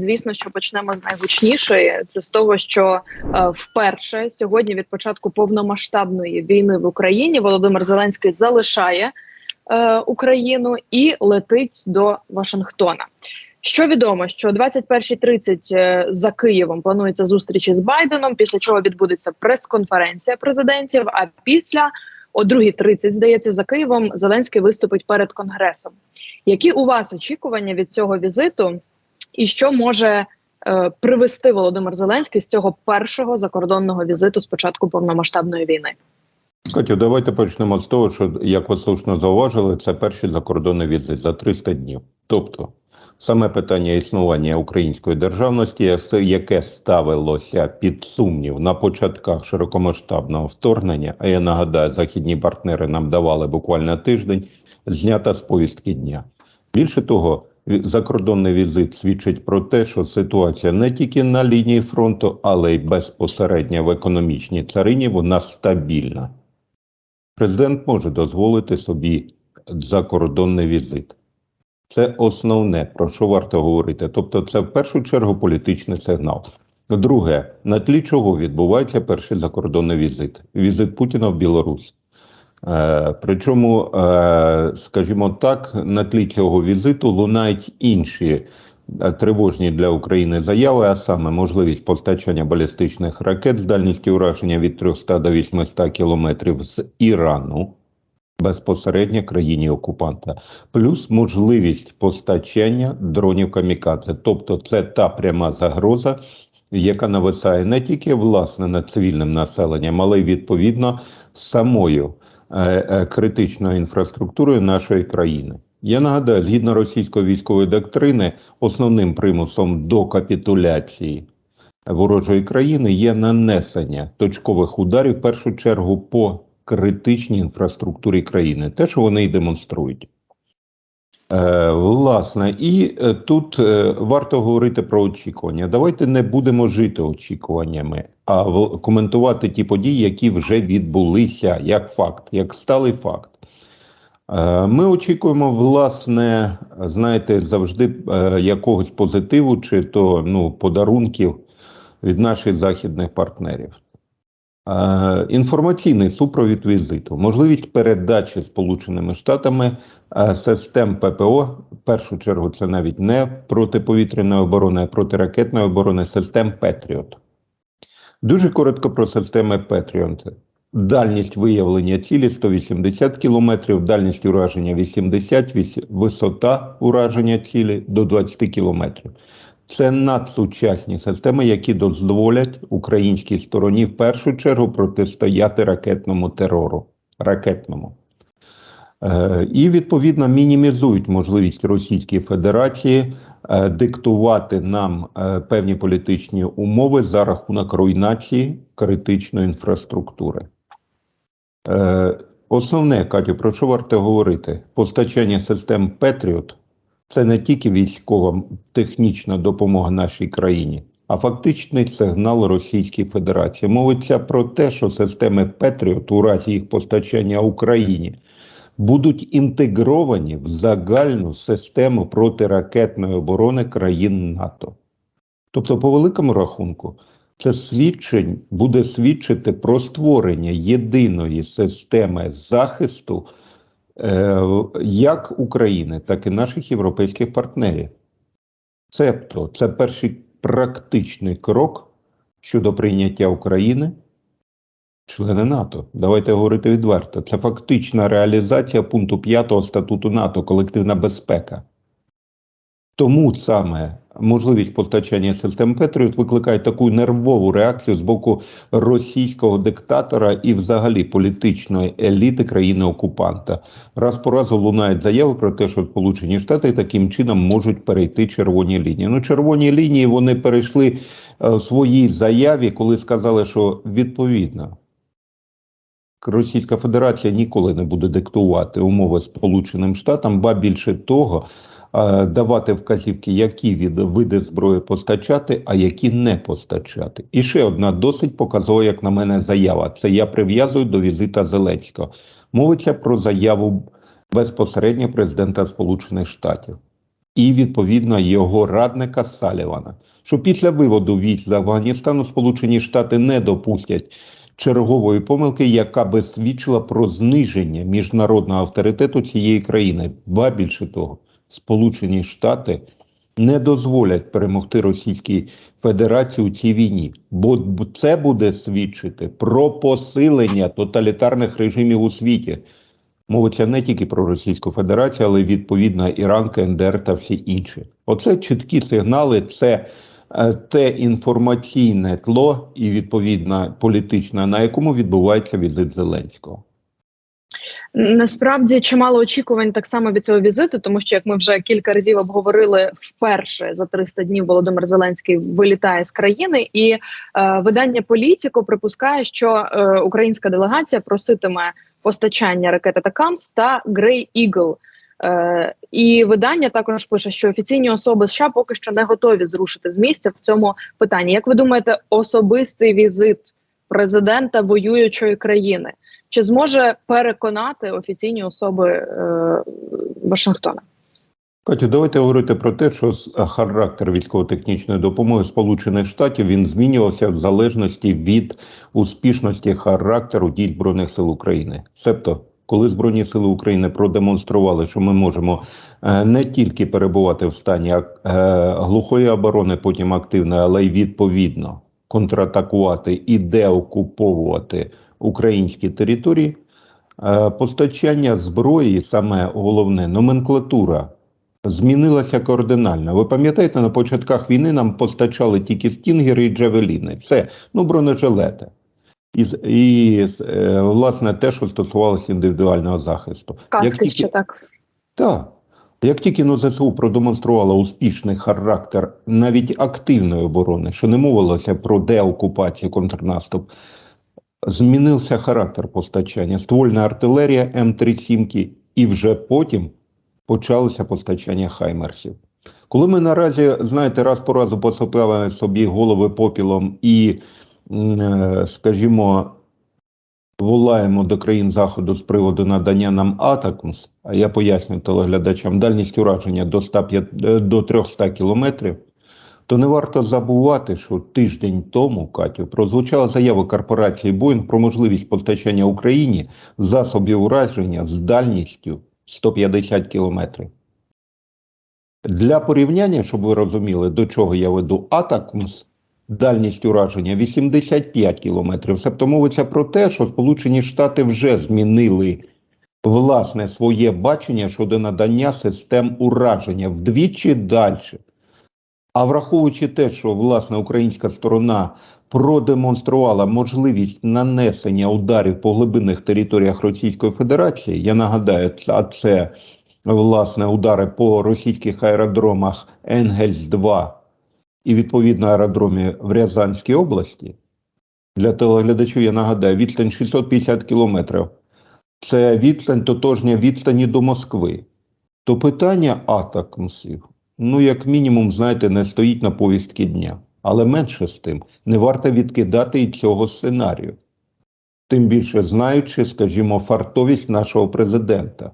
Звісно, що почнемо з найгучнішої. Це з того, що е, вперше сьогодні, від початку повномасштабної війни в Україні, Володимир Зеленський залишає е, Україну і летить до Вашингтона. Що відомо, що 21.30 е, за Києвом планується зустріч із Байденом, після чого відбудеться прес-конференція президентів. А після о 2.30, здається, за Києвом Зеленський виступить перед конгресом. Які у вас очікування від цього візиту? І що може е, привести Володимир Зеленський з цього першого закордонного візиту з початку повномасштабної війни? Катю, давайте почнемо з того, що як ви слушно зауважили, це перший закордонний візит за 300 днів. Тобто, саме питання існування української державності, яке ставилося під сумнів на початках широкомасштабного вторгнення, а я нагадаю, західні партнери нам давали буквально тиждень, знята з повістки дня. Більше того, закордонний візит свідчить про те, що ситуація не тільки на лінії фронту, але й безпосередньо в економічній царині вона стабільна. Президент може дозволити собі закордонний візит. Це основне, про що варто говорити. Тобто, це в першу чергу політичний сигнал. Друге, на тлі чого відбувається перший закордонний візит? Візит Путіна в Білорусь. Е, причому, е, скажімо так, на тлі цього візиту лунають інші е, тривожні для України заяви, а саме можливість постачання балістичних ракет з дальністю ураження від 300 до 800 кілометрів з Ірану безпосередньо країні окупанта, плюс можливість постачання дронів камікадзе. Тобто, це та пряма загроза. Яка нависає не тільки власне над цивільним населенням, але й відповідно самою критичною інфраструктурою нашої країни. Я нагадаю, згідно російської військової доктрини, основним примусом до капітуляції ворожої країни є нанесення точкових ударів в першу чергу по критичній інфраструктурі країни, те, що вони і демонструють. Е, Власне, і е, тут е, варто говорити про очікування. Давайте не будемо жити очікуваннями, а коментувати ті події, які вже відбулися, як факт, як сталий факт. Ми очікуємо, власне, знаєте, завжди якогось позитиву чи то ну, подарунків від наших західних партнерів. Е, інформаційний супровід візиту, можливість передачі Сполученими Штатами е, систем ППО, в першу чергу, це навіть не протиповітряної оборони, а протиракетної оборони систем Петріот. Дуже коротко про системи Петріот. Дальність виявлення цілі 180 км, дальність ураження 80, висота ураження цілі до 20 км. Це надсучасні системи, які дозволять українській стороні в першу чергу протистояти ракетному терору. Ракетному. Е, І відповідно мінімізують можливість Російської Федерації е, диктувати нам е, певні політичні умови за рахунок руйнації критичної інфраструктури. Основне, Катю, про що варто говорити? Постачання систем Петріот це не тільки військова технічна допомога нашій країні, а фактичний сигнал Російській Федерації. Мовиться про те, що системи Петріот у разі їх постачання Україні будуть інтегровані в загальну систему протиракетної оборони країн НАТО. Тобто, по великому рахунку, це свідчень буде свідчити про створення єдиної системи захисту як України, так і наших європейських партнерів. Цебто, це перший практичний крок щодо прийняття України, члени НАТО. Давайте говорити відверто. Це фактична реалізація пункту 5 статуту НАТО, колективна безпека. Тому саме можливість постачання систем Петріот викликає таку нервову реакцію з боку російського диктатора і, взагалі, політичної еліти країни-окупанта. Раз по разу лунають заяви про те, що Сполучені Штати таким чином можуть перейти червоні лінії. Ну, червоні лінії вони перейшли е, в своїй заяві, коли сказали, що відповідно. Російська Федерація ніколи не буде диктувати умови Сполученим Штатам, ба більше того, давати вказівки, які види зброї постачати, а які не постачати. І ще одна досить показова, як на мене, заява. Це я прив'язую до візита Зеленського. Мовиться про заяву безпосередньо президента Сполучених Штатів. і відповідно його радника Салівана, що після виводу військ з Афганістану Сполучені Штати не допустять чергової помилки, яка би свідчила про зниження міжнародного авторитету цієї країни. Ба більше того, Сполучені Штати не дозволять перемогти Російській Федерації у цій війні, бо це буде свідчити про посилення тоталітарних режимів у світі. Мовиться не тільки про Російську Федерацію, але й відповідно Іран, КНДР та всі інші. Оце чіткі сигнали, це е, те інформаційне тло і відповідно політичне, на якому відбувається візит Зеленського. Насправді чимало очікувань так само від цього візиту, тому що як ми вже кілька разів обговорили, вперше за 300 днів Володимир Зеленський вилітає з країни, і е, видання Політіко припускає, що е, українська делегація проситиме постачання ракети Такамс та Грей Ігл. Е, і видання також пише, що офіційні особи США поки що не готові зрушити з місця в цьому питанні. Як ви думаєте, особистий візит президента воюючої країни? Чи зможе переконати офіційні особи е, Вашингтона? Катю, давайте говорити про те, що с- характер військово-технічної допомоги Сполучених Штатів він змінювався в залежності від успішності характеру дій Збройних сил України. Себто, коли Збройні сили України продемонстрували, що ми можемо е, не тільки перебувати в стані е, глухої оборони, потім активної, але й відповідно контратакувати і деокуповувати українські території. Е, Постачання зброї, саме головне, номенклатура змінилася кардинально. Ви пам'ятаєте, на початках війни нам постачали тільки стінгери і джавеліни. Все, ну бронежилети. І, і е, власне те, що стосувалося індивідуального захисту. Каски тільки- ще так. так. Як тільки ну, ЗСУ продемонструвала успішний характер навіть активної оборони, що не мовилося про деокупацію, контрнаступ, змінився характер постачання. Ствольна артилерія М37 і вже потім почалося постачання хаймерсів. Коли ми наразі, знаєте, раз по разу посипали собі голови попілом і, е, скажімо, волаємо до країн Заходу з приводу надання нам Атакмс, а я поясню телеглядачам, дальність ураження до, 105, е, до 300 кілометрів, то не варто забувати, що тиждень тому, Катю, прозвучала заява корпорації Боїнг про можливість постачання Україні засобів ураження з дальністю 150 кілометрів. Для порівняння, щоб ви розуміли, до чого я веду, Атакмс дальність ураження 85 кілометрів. Себто мовиться про те, що Сполучені Штати вже змінили власне своє бачення щодо надання систем ураження вдвічі далі. А враховуючи те, що власне українська сторона продемонструвала можливість нанесення ударів по глибинних територіях Російської Федерації, я нагадаю, а це власне удари по російських аеродромах Енгельс-2 і відповідно аеродромі в Рязанській області. Для телеглядачів я нагадаю, відстань 650 кілометрів. Це відстань тотожня відстані до Москви. То питання атакмсів, ну, як мінімум, знаєте, не стоїть на повістки дня. Але менше з тим, не варто відкидати і цього сценарію. Тим більше знаючи, скажімо, фартовість нашого президента.